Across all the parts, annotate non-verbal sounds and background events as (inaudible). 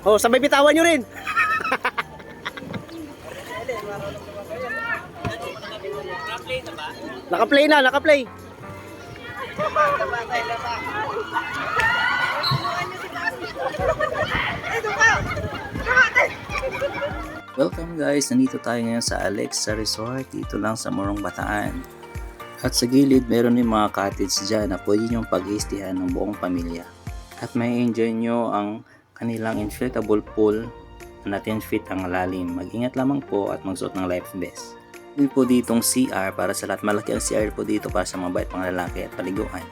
Oh, sabay bitawan nyo rin. Naka-play na, naka-play. Welcome guys, nandito tayo ngayon sa Alexa Resort dito lang sa Morong Bataan. At sa gilid meron yung mga cottage dyan na pwede nyo pag-iistihan ng buong pamilya. At may enjoy nyo ang kanilang inflatable pool na natin fit ang lalim. Mag-ingat lamang po at magsuot ng life vest. Din po ditong CR para sa lahat. Malaki ang CR po dito para sa mga bait pang lalaki at paliguan.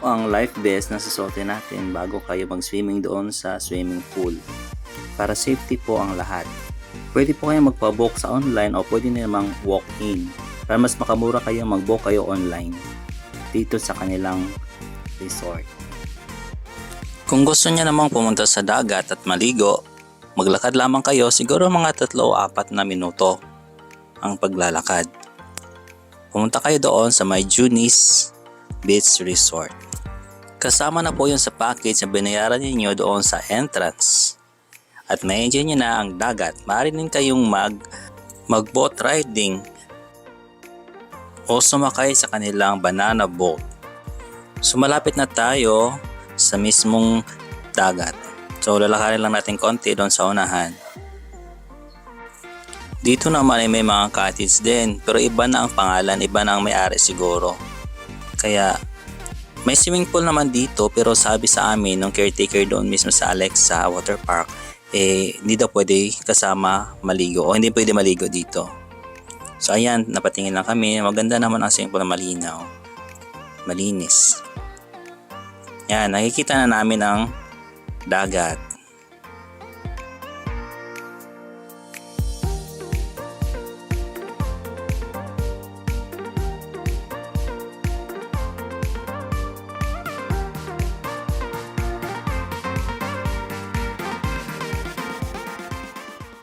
Ang life vest na susuotin natin bago kayo mag-swimming doon sa swimming pool para safety po ang lahat. Pwede po kayo magpa-book sa online o pwede namang walk-in para mas makamura kayo mag-book kayo online dito sa kanilang resort. Kung gusto niya namang pumunta sa dagat at maligo, maglakad lamang kayo siguro mga tatlo o apat na minuto ang paglalakad. Pumunta kayo doon sa My Junis Beach Resort. Kasama na po yun sa package na binayaran ninyo doon sa entrance at ma-enjoy nyo na ang dagat. Maaari din kayong mag, mag boat riding o sumakay sa kanilang banana boat. Sumalapit na tayo sa mismong dagat. So lalakarin lang natin konti doon sa unahan. Dito naman ay may mga cottage din pero iba na ang pangalan, iba na ang may-ari siguro. Kaya may swimming pool naman dito pero sabi sa amin ng caretaker doon mismo sa Alexa Water Park eh hindi daw pwede kasama maligo o hindi pwede maligo dito. So ayan, napatingin lang kami. Maganda naman ang swimming pool na malinaw. Malinis. Yan, nakikita na namin ang dagat.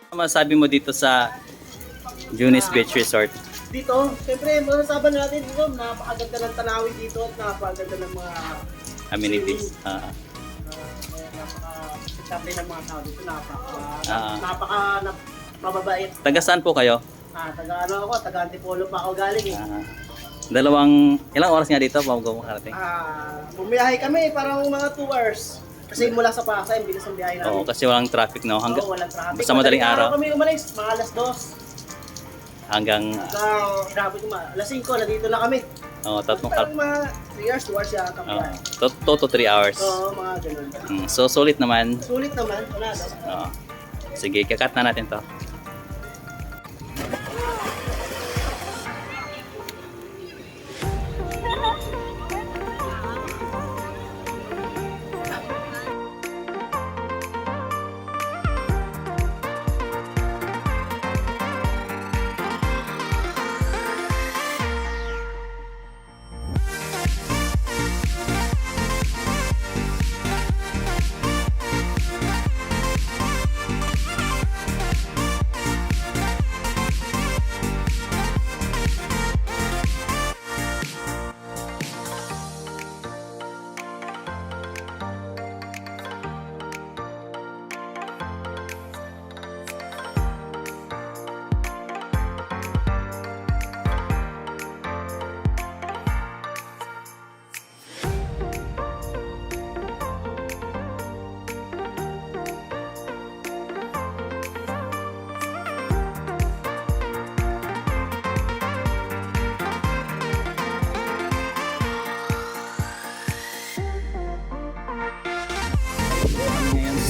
Ano masabi mo dito sa Junis Beach Resort? Dito, siyempre, masasaban natin dito, napakaganda ng tanawin dito at napakaganda ng mga Amenities. Ah, uh, napaka-sabi ng mga tao dito, napaka, Ah. napaka, nap, mababait. taga saan po kayo? Ah, taga ano ako, taga Antipolo pa ako galing eh. Ah, dalawang, ilang oras nga dito bago makarating? Ah, bumiyahe kami, parang mga 2 hours. Kasi mula sa Pasay, bilis ang biyahe namin. Oo, kasi walang traffic no. Hanggang, Oo, walang traffic. basta madaling araw. kami umalis, mga alas 2. Hanggang Hanggang, grabe ko ma, alas 5, nandito na kami. oh, tatlong Parang kap. mga 3 hours, 2 hours yata Oh, biyahe. 2 to 3 hours. Oo, mga ganun. Mm, so, sulit naman. Sulit naman, wala no? Oo. Sige, kakat na natin to.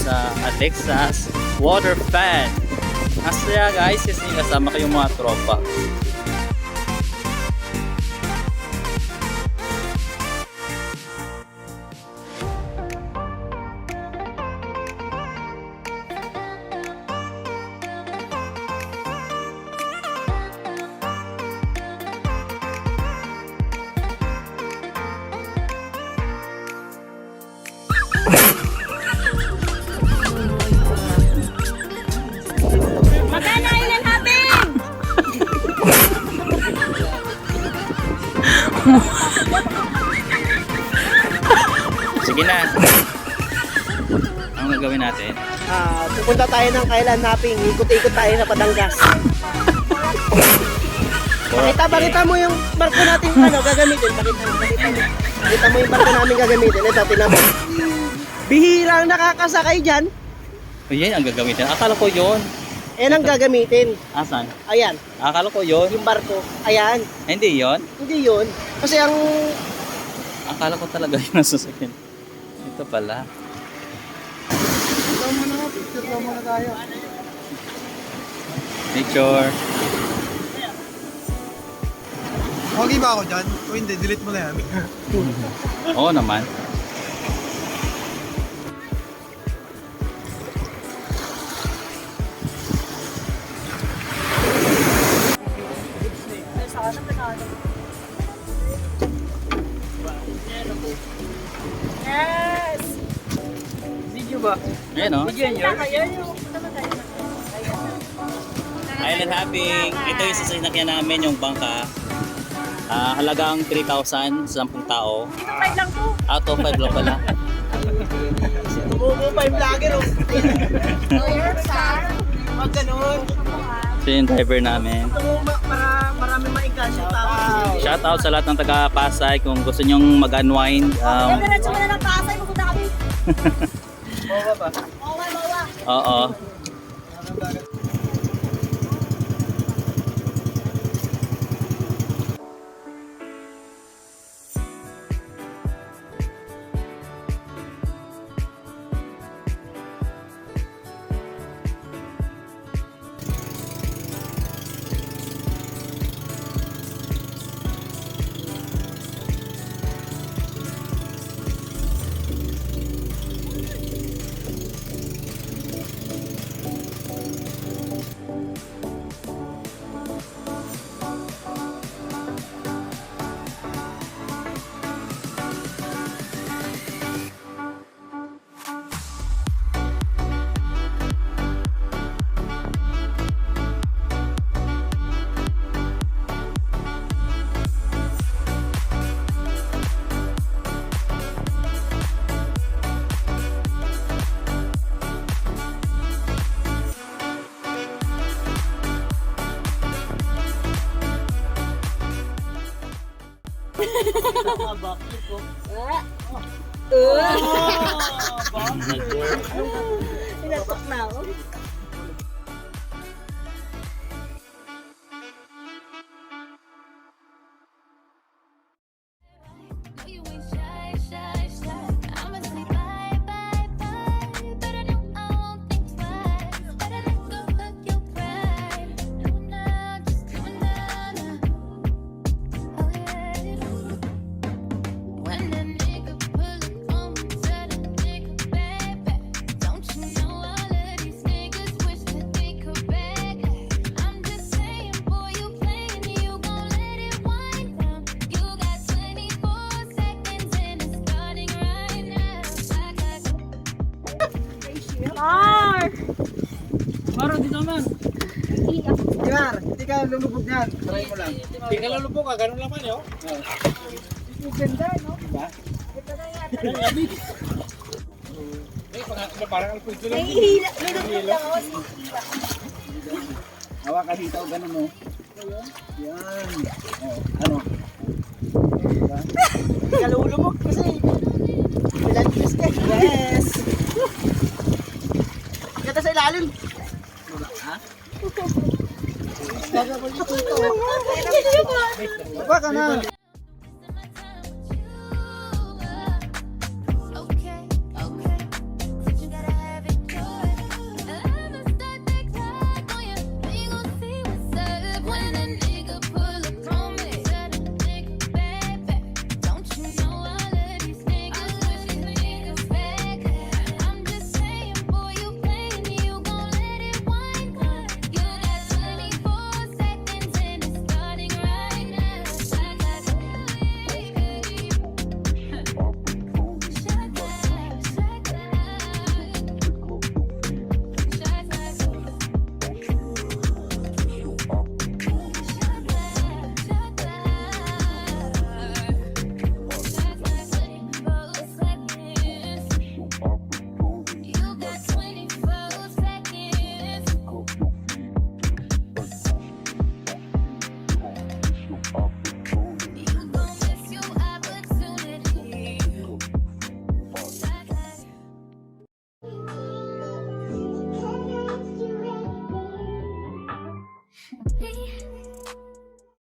Sa Alexa's Water Fan. Asya guys, kasi kasama kayong mga tropa. Sige na. Ang gagawin natin? Ah, pupunta tayo ng Kailan Napping. Ikot-ikot tayo sa Padangas. Pakita, pakita mo yung barko natin ano, gagamitin. Pakita mo, pakita mo. Pakita mo yung barko namin gagamitin. Ito, tinan mo. Bihirang nakakasakay dyan. O yan ang gagawin natin. Akala ko yon. Yan ang gagamitin. Asan? Ayan, Akala ko yon. yung barko. Ayan, Hindi yon. hindi yun. Kasi ang Akala ko talaga (laughs) yun ang sasakyan. Ito pala. Ikaw muna nga, picture daw muna tayo. Picture. Okay ba ako dyan? O hindi, delete mo na yan. Oo naman. Ayan o. Tayo. Island Hopping. Ito yung sasakyan namin, yung bangka. Ah, halagang 3,000 sa 10 tao. Dito five lang po. Out of 5 lang pala. Bumubo pa yung vlogger oh. Lawyer, sir. Wag ganun. Ito yung driver namin. Para marami maingkas yung tao. Shout out sa lahat ng taga Pasay kung gusto nyong mag-unwind. Um, diretso mo na ng Pasay, mapunta kami. (laughs) Oo ba? Okay, bawa. oo. Pinatok dito man. Yar, hindi ka lulubog yan. Try mo lang. Hindi ka lalubog ka, ganun lang man yun. Ganda, no? Diba? Eh, pang- parang alpuito lang. Nahihila. Lulubog lang ako. Nahihila. Hawa ka dito, ganun mo. Yan. Oh, ano? Hindi ka lulubog kasi. Pilantis ka. Yes. Ganda sa ilalim. Ha? Gagawin ko dito. Baba ka na.